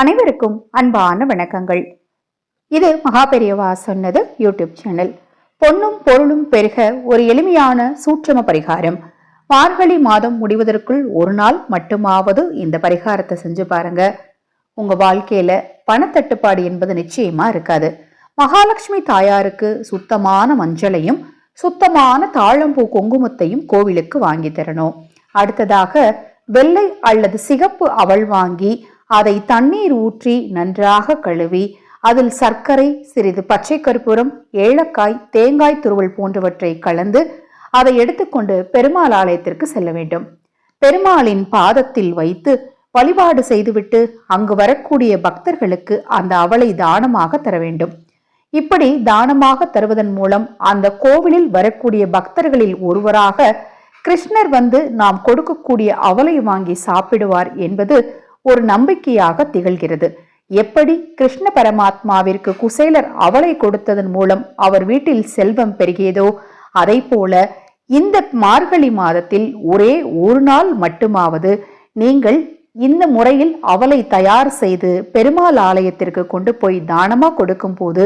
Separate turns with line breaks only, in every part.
அனைவருக்கும் அன்பான வணக்கங்கள். இது மகாபெரியவா சொன்னது யூடியூப் சேனல். பொன்னும் பொருளும் பெருக ஒரு எளிமையான சூட்சம பரிகாரம். மார்கழி மாதம் முடிவதற்குள் ஒரு நாள் மட்டுமாவது இந்த பரிகாரத்தை செஞ்சு பாருங்க. உங்க வாழ்க்கையில பணத்தட்டுப்பாடு என்பது நிச்சயமா இருக்காது. மகாலட்சுமி தாயாருக்கு சுத்தமான மஞ்சளையும் சுத்தமான தாழம்பூ குங்குமத்தையும் கோவிலுக்கு வாங்கி தரணும். அடுத்ததாக வெள்ளை அல்லது சிகப்பு அவள் வாங்கி அதை தண்ணீர் ஊற்றி நன்றாக கழுவி அதில் சர்க்கரை சிறிது பச்சை கற்பூரம் ஏலக்காய் தேங்காய் துருவல் போன்றவற்றை கலந்து அதை எடுத்துக்கொண்டு பெருமாள் ஆலயத்திற்கு செல்ல வேண்டும். பெருமாளின் பாதத்தில் வைத்து வழிபாடு செய்துவிட்டு அங்கு வரக்கூடிய பக்தர்களுக்கு அந்த அவளை தானமாக தர வேண்டும். இப்படி தானமாக தருவதன் மூலம் அந்த கோவிலில் வரக்கூடிய பக்தர்களில் ஒருவராக கிருஷ்ணர் வந்து நாம் கொடுக்கக்கூடிய அவலை வாங்கி சாப்பிடுவார் என்பது ஒரு நம்பிக்கையாக திகழ்கிறது. எப்படி? கிருஷ்ண பரமாத்மாவிற்கு குசேலர் அவளை கொடுத்ததன் மூலம் அவர் வீட்டில் செல்வம் பெருகியதோ? அதை போல இந்த மார்கழி மாதத்தில் ஒரே ஒரு நாள் மட்டுமாவது நீங்கள் இந்த முறையில் அவளை தயார் செய்து பெருமாள் ஆலயத்திற்கு கொண்டு போய் தானமா கொடுக்கும் போது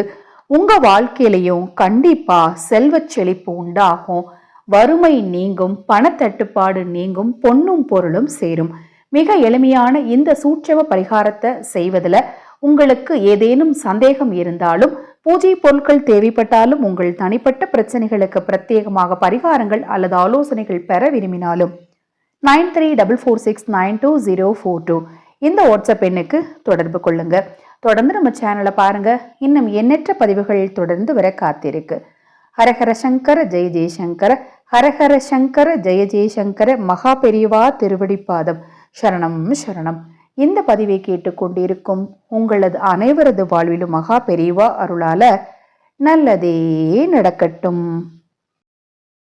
உங்க வாழ்க்கையிலையும் கண்டிப்பா செல்வச் செழிப்பு உண்டாகும். வறுமை நீங்கும் பணத்தட்டுப்பாடு நீங்கும் பொன்னும் பொருளும் சேரும். மிக எளிமையான இந்த சூட்சம பரிகாரத்தை செய்வதில் உங்களுக்கு ஏதேனும் சந்தேகம் இருந்தாலும் பூஜை பொருட்கள் தேவைப்பட்டாலும் உங்கள் தனிப்பட்ட பிரச்சனைகளுக்கு பிரத்யேகமாக பரிகாரங்கள் அல்லது ஆலோசனைகள் பெற விரும்பினாலும் nine three double four six nine two zero four two இந்த வாட்ஸ்அப் எண்ணுக்கு தொடர்பு கொள்ளுங்க. தொடர்ந்து நம்ம சேனலை பாருங்க. இன்னும் எண்ணற்ற பதிவுகள் தொடர்ந்து வர காத்திருக்கு. ஹரஹர சங்கர ஜெய ஜெயசங்கர ஹரஹர சங்கர ஜெய ஜெயசங்கர மகா பெரியவா திருவடிப்பாதம் சரணம் சரணம். இந்த பதிவை கேட்டுக்கொண்டிருக்கும் உங்களது அனைவரது வாழ்விலும் மகா பெரிவா அருளால நல்லதே நடக்கட்டும்.